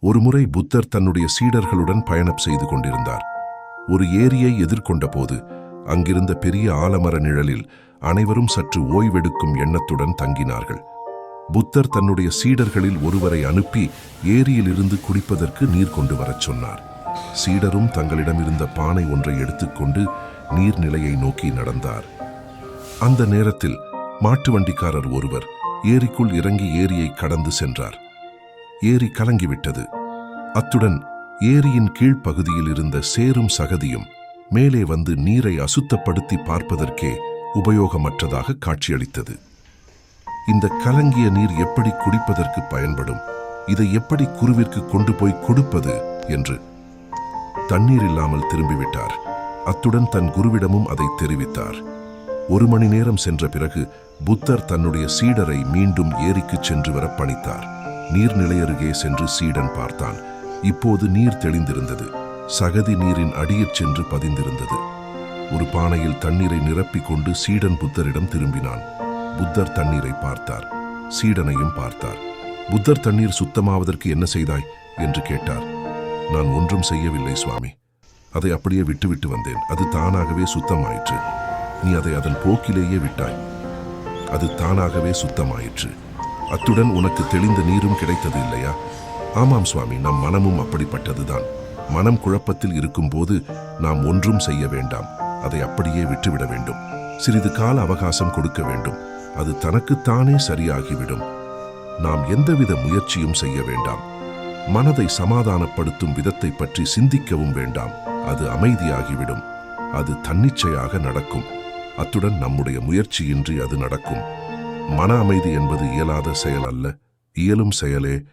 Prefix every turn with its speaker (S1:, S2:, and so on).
S1: ஒருமுறை புத்தர் தன்னுடைய சீடர்களுடன் பயணம் செய்து கொண்டிருந்தார். ஒரு ஏரியை எதிர்கொண்ட போது அங்கிருந்த பெரிய ஆலமர நிழலில் அனைவரும் சற்று ஓய்வெடுக்கும் எண்ணத்துடன் தங்கினார்கள். புத்தர் தன்னுடைய சீடர்களில் ஒருவரை அனுப்பி ஏரியிலிருந்து குடிப்பதற்கு நீர் கொண்டு வரச் சொன்னார். சீடரும் தங்களிடமிருந்த பானை ஒன்றை எடுத்துக்கொண்டு நீர்நிலையை நோக்கி நடந்தார். அந்த நேரத்தில் மாட்டு வண்டிக்காரர் ஒருவர் ஏரிக்குள் இறங்கி ஏரியை கடந்து சென்றார். ஏரி கலங்கிவிட்டது. அத்துடன் ஏரியின் கீழ்ப்பகுதியில் இருந்த சேரும் சகதியும் மேலே வந்து நீரை அசுத்தப்படுத்தி பார்ப்பதற்கே உபயோகமற்றதாக காட்சியளித்தது. இந்த கலங்கிய நீர் எப்படி குடிப்பதற்கு பயன்படும்? இதை எப்படி குருவிற்கு கொண்டு போய் கொடுப்பது? என்று தண்ணீர் இல்லாமல் திரும்பிவிட்டார். அத்துடன் தன் குருவிடமும் அதை தெரிவித்தார். ஒரு மணி நேரம் சென்ற பிறகு புத்தர் தன்னுடைய சீடரை மீண்டும் ஏரிக்குச் சென்று வர பணித்தார். நீர்நிலை அருகே சென்று சீடன் பார்த்தான். இப்போது நீர் தெளிந்திருந்தது. சகதி நீரின் அடியிற் சென்று பதிந்திருந்தது. ஒரு பானையில் தண்ணீரை நிரப்பிக் கொண்டு சீடன் புத்தரிடம் திரும்பினான். புத்தர் தண்ணீரை பார்த்தார். சீடனையும் பார்த்தார். புத்தர் தண்ணீர் சுத்தமாவதற்கு என்ன செய்தாய்? என்று கேட்டார். நான் ஒன்றும் செய்யவில்லை சுவாமி. அதை அப்படியே விட்டுவிட்டு வந்தேன். அது தானாகவே சுத்தமாயிற்று. நீ அதை அதன் போக்கிலேயே விட்டாய். அது தானாகவே சுத்தமாயிற்று. அத்துடன் உனக்கு தெளிந்த நீரும் கிடைத்தது இல்லையா? ஆமாம் சுவாமி நம் மனமும் அப்படிப்பட்டதுதான். மனம் குழப்பத்தில் இருக்கும்போது நாம் ஒன்றும் செய்ய வேண்டாம். அதை அப்படியே விட்டுவிட வேண்டும். சிறிது கால அவகாசம் கொடுக்க வேண்டும். அது தனக்குத்தானே சரியாகிவிடும். நாம் எந்தவித முயற்சியும் செய்ய வேண்டாம். மனதை சமாதானப்படுத்தும் விதத்தை பற்றி சிந்திக்கவும் வேண்டாம். அது அமைதியாகிவிடும். அது தன்னிச்சையாக நடக்கும். அத்துடன் நம்முடைய முயற்சியின்றி அது நடக்கும். மன அமைதி என்பது இயலாத செயல் அல்ல இயலும் செயலே